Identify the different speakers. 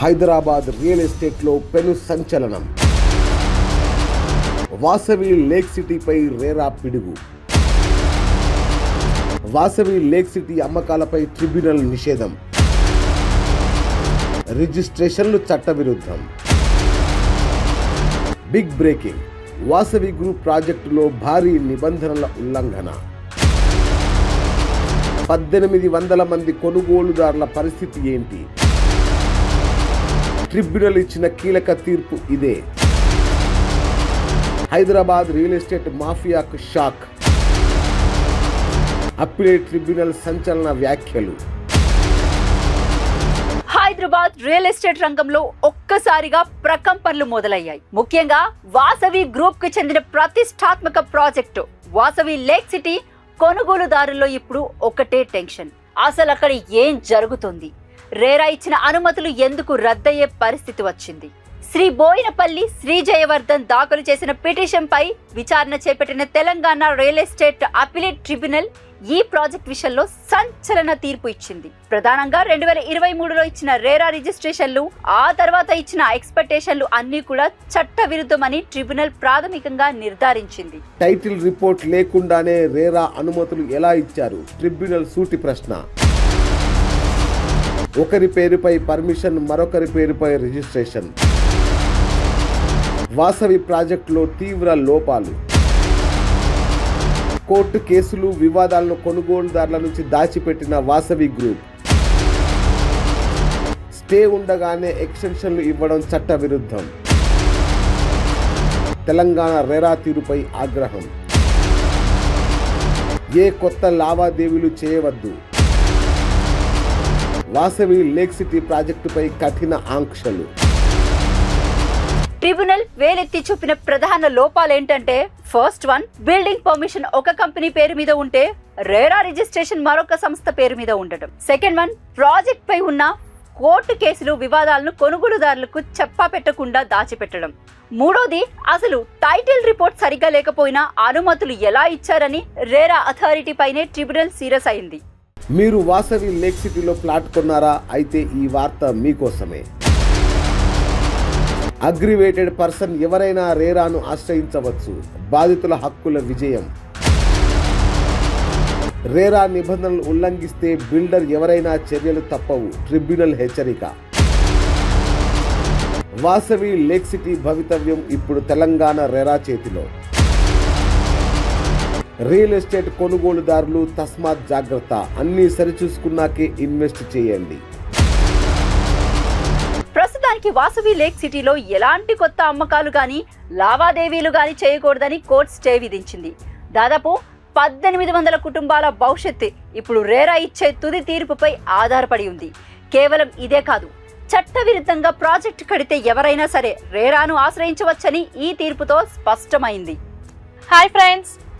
Speaker 1: Hyderabad real ఎస్టేట్లో పెను సంచలనం. వాసవి లేక్ సిటీపై రేరా పిడుగు. వాసవి లేక్ సిటీ అమ్మకాలపై ట్రిబ్యునల్ నిషేధం. రిజిస్ట్రేషన్లు చట్టవిరుద్ధం. Big breaking. వాసవి గ్రూప్ ప్రాజెక్టులో భారీ నిబంధనల ఉల్లంఘన. పద్దెనిమిది వందల మంది కొనుగోలుదారుల పరిస్థితి ఏంటి? ట్రిబ్యునల్ ఇచ్చిన కీలక తీర్పు ఇదే. హైదరాబాద్ రియల్ ఎస్టేట్ మాఫియాకు షాక్. అప్పిలేట్ ట్రిబ్యునల్ సంచలన వ్యాఖ్యలు.
Speaker 2: హైదరాబాద్ రియల్ ఎస్టేట్ రంగంలో ఒక్కసారిగా ప్రకంపనలు మొదలయ్యాయి. ముఖ్యంగా వాసవి గ్రూప్కు చెందిన ప్రతిష్టాత్మక ప్రాజెక్టు. వాసవి లేక్ సిటీ కొనుగోలుదారుల్లో ఇప్పుడు ఒకటే టెన్షన్. అసలు అక్కడ ఏం జరుగుతుంది? రేరా ఇచ్చిన అనుమతులు ఎందుకు రద్దయ్యే పరిస్థితి వచ్చింది? శ్రీ బోయినపల్లి శ్రీ జయవర్ధన్ దాఖలు చేసిన పిటిషన్ పై విచారణ చేపట్టిన Telangana real estate appellate tribunal ఈ ప్రాజెక్ట్ విషయంలో సంచలన తీర్పు ఇచ్చింది. ప్రధానంగా రెండు వేల ఇరవై మూడులో ఇచ్చిన రేరా రిజిస్ట్రేషన్లు ఆ తర్వాత ఇచ్చిన ఎక్స్పెక్టేషన్లు అన్ని కూడా చట్ట విరుద్ధమని ట్రిబ్యునల్ ప్రాథమికంగా నిర్ధారించింది.
Speaker 1: టైటిల్ రిపోర్ట్ లేకుండానే రేరా అనుమతులు ఎలా ఇచ్చారు? ట్రిబ్యునల్ సూటి ప్రశ్న. ఒకరి పేరుపై పర్మిషన్ మరొకరి పేరుపై రిజిస్ట్రేషన్. వాసవి ప్రాజెక్టులో తీవ్ర లోపాలు. కోర్టు కేసులు వివాదాలను కొనుగోలుదారుల నుంచి దాచిపెట్టిన వాసవి గ్రూప్. స్టే ఉండగానే ఎక్స్టెన్షన్లు ఇవ్వడం చట్ట విరుద్ధం తెలంగాణ రేరా తీరుపై ఆగ్రహం. ఏ కొత్త లావాదేవీలు చేయవద్దు. వాసవి లేక్ సిటీ ప్రాజెక్టుపై కఠిన ఆంక్షలు.
Speaker 2: ట్రిబ్యునల్ వేలెత్తి చూపిన ప్రధాన లోపాలేంటంటే ఫస్ట్ వన్ బిల్డింగ్ పర్మిషన్ ఒక కంపెనీ పేరు మీద ఉంటే రేరా రిజిస్ట్రేషన్ మరొక సంస్థ పేరు మీద ఉండడం సెకండ్ వన్ ప్రాజెక్ట్ పై ఉన్న కోర్టు కేసులు వివాదాలను కొనుగోలుదారులకు చెప్పా పెట్టకుండా దాచిపెట్టడం. మూడోది అసలు టైటిల్ రిపోర్ట్ సరిగ్గా లేకపోయినా అనుమతులు ఎలా ఇచ్చారని రేరా అథారిటీ పైనే ట్రిబ్యునల్ సీరియస్ అయింది.
Speaker 1: మీరు వాసవి లేక్ సిటీలో ప్లాట్ కొన్నారా? అయితే ఈ వార్త మీకోసమే. అగ్రివేటెడ్ పర్సన్ ఎవరైనా రేరాను ఆశ్రయించవచ్చు. బాధితుల హక్కుల విజయం. రేరా నిబంధనలు ఉల్లంఘిస్తే బిల్డర్ ఎవరైనా చర్యలు తప్పవు. ట్రిబ్యునల్ హెచ్చరిక. వాసవి లేక్ సిటీ భవితవ్యం ఇప్పుడు తెలంగాణ రేరా చేతిలో. రియల్ ఎస్టేట్ కొనుగోలుదారులు తస్మాత్ జాగ్రత్త. అన్నీ సరిచూసుకున్నాకే ఇన్వెస్ట్ చేయండి.
Speaker 2: ప్రస్తుతానికి వాసవి లేక్ సిటీలో ఎలాంటి కొత్త అమ్మకాలు గాని లావాదేవీలు గాని చేయకూడదని కోర్టు స్టే విధించింది. దాదాపు పద్దెనిమిది వందల కుటుంబాల భవిష్యత్తు ఇప్పుడు రేరా ఇచ్చే తుది తీర్పుపై ఆధారపడి ఉంది. కేవలం ఇదే కాదు చట్టవిరుద్ధంగా ప్రాజెక్టు కడితే ఎవరైనా సరే రేరాను ఆశ్రయించవచ్చని ఈ తీర్పుతో స్పష్టమైంది.
Speaker 3: Hi friends